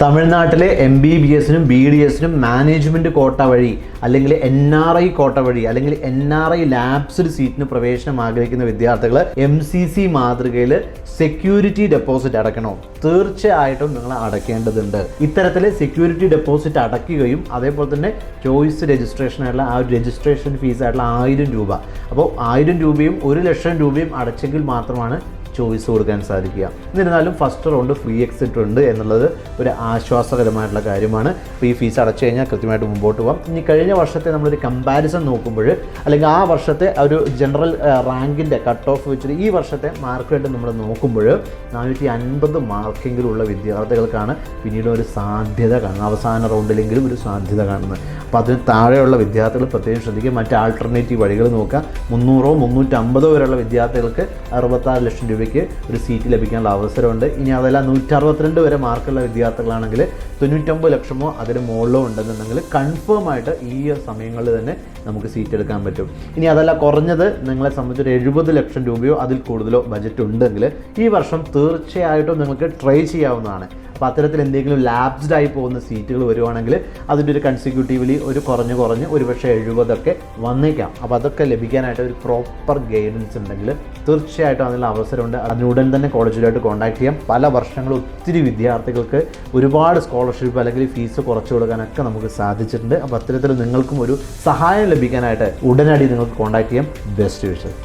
തമിഴ്നാട്ടിലെ M B B എസിനും B D എസിനും മാനേജ്മെന്റ് കോട്ട വഴി അല്ലെങ്കിൽ എൻ ആർ ഐ കോട്ട വഴി അല്ലെങ്കിൽ എൻ ആർ ഐ ലാബ്സിൽ സീറ്റിന് പ്രവേശനം ആഗ്രഹിക്കുന്ന വിദ്യാർത്ഥികൾ എം സി സി മാതൃകയിൽ സെക്യൂരിറ്റി ഡെപ്പോസിറ്റ് അടയ്ക്കണോ. തീർച്ചയായിട്ടും നിങ്ങൾ അടയ്ക്കേണ്ടതുണ്ട്. ഇത്തരത്തിൽ സെക്യൂരിറ്റി ഡെപ്പോസിറ്റ് അടയ്ക്കുകയും അതേപോലെ തന്നെ ചോയ്സ് രജിസ്ട്രേഷൻ ആയിട്ടുള്ള ആ ഒരു രജിസ്ട്രേഷൻ ഫീസ് ആയിട്ടുള്ള ആയിരം രൂപ. അപ്പോൾ ആയിരം രൂപയും ഒരു ലക്ഷം രൂപയും അടച്ചെങ്കിൽ മാത്രമാണ് ചോയ്സ് കൊടുക്കാൻ സാധിക്കുക. എന്നിരുന്നാലും ഫസ്റ്റ് റൗണ്ട് ഫ്രീ എക്സിറ്റ് ഉണ്ട് എന്നുള്ളത് ഒരു ആശ്വാസകരമായിട്ടുള്ള കാര്യമാണ്. ഈ ഫീസ് അടച്ചു കഴിഞ്ഞാൽ കൃത്യമായിട്ട് മുമ്പോട്ട് പോകാം ഇനി കഴിഞ്ഞ വർഷത്തെ നമ്മളൊരു കമ്പാരിസൺ നോക്കുമ്പോൾ അല്ലെങ്കിൽ ആ വർഷത്തെ ഒരു ജനറൽ റാങ്കിന്റെ കട്ട് ഓഫ് വെച്ചിട്ട് ഈ വർഷത്തെ മാർക്കായിട്ട് നമ്മൾ നോക്കുമ്പോൾ നാനൂറ്റി അൻപത് മാർക്കെങ്കിലുള്ള വിദ്യാർത്ഥികൾക്കാണ് പിന്നീട് ഒരു സാധ്യത കാണുന്നത്. അവസാന റൗണ്ടിലെങ്കിലും ഒരു സാധ്യത കാണുന്നത്. അപ്പോൾ അതിന് താഴെയുള്ള വിദ്യാർത്ഥികൾ പ്രത്യേകം ശ്രദ്ധിക്കുക. മറ്റ് ആൾട്ടർനേറ്റീവ് വഴികൾ നോക്കുക. മുന്നൂറോ മുന്നൂറ്റമ്പതോ വരെയുള്ള വിദ്യാർത്ഥികൾക്ക് അറുപത്താറ് ലക്ഷം രൂപയ്ക്ക് ഒരു സീറ്റ് ലഭിക്കാനുള്ള അവസരമുണ്ട്. ഇനി അതല്ല നൂറ്ററുപത്തിരണ്ട് വരെ മാർക്കുള്ള വിദ്യാർത്ഥികളാണെങ്കിൽ തൊണ്ണൂറ്റൊമ്പത് ലക്ഷമോ അതിന് മുകളിലോ ഉണ്ടെന്നുണ്ടെങ്കിൽ കൺഫേം ആയിട്ട് ഈ സമയങ്ങളിൽ തന്നെ നമുക്ക് സീറ്റ് എടുക്കാൻ പറ്റും. ഇനി അതല്ല കുറഞ്ഞത് നിങ്ങളെ സംബന്ധിച്ച് ഒരു എഴുപത് ലക്ഷം രൂപയോ അതിൽ കൂടുതലോ ബജറ്റ് ഉണ്ടെങ്കിൽ ഈ വർഷം തീർച്ചയായിട്ടും നിങ്ങൾക്ക് ട്രൈ ചെയ്യാവുന്നതാണ്. അപ്പോൾ അത്തരത്തിൽ എന്തെങ്കിലും ലാബ്സ്ഡ് ആയി പോകുന്ന സീറ്റുകൾ വരുവാണെങ്കിൽ അതിന്റെ ഒരു കൺസിക്യൂട്ടീവ്ലി ഒരു കുറഞ്ഞ് കുറഞ്ഞ് ഒരുപക്ഷെ എഴുപതൊക്കെ വന്നേക്കാം. അപ്പോൾ അതൊക്കെ ലഭിക്കാനായിട്ട് ഒരു പ്രോപ്പർ ഗൈഡൻസ് ഉണ്ടെങ്കിൽ തീർച്ചയായിട്ടും അതിനുള്ള അവസരമുണ്ട്. അതിനുടൻ തന്നെ കോളേജിലായിട്ട് കോൺടാക്ട് ചെയ്യാം. പല വർഷങ്ങൾ ഒത്തിരി വിദ്യാർത്ഥികൾക്ക് ഒരുപാട് സ്കോളർഷിപ്പ് അല്ലെങ്കിൽ ഫീസ് കുറച്ച് കൊടുക്കാനൊക്കെ നമുക്ക് സാധിച്ചിട്ടുണ്ട്. അപ്പോൾ അത്തരത്തിൽ നിങ്ങൾക്കും ഒരു സഹായം ലഭിക്കാനായിട്ട് ഉടനടി നിങ്ങൾക്ക് കോൺടാക്ട് ചെയ്യാം. ബെസ്റ്റ് വിഷയം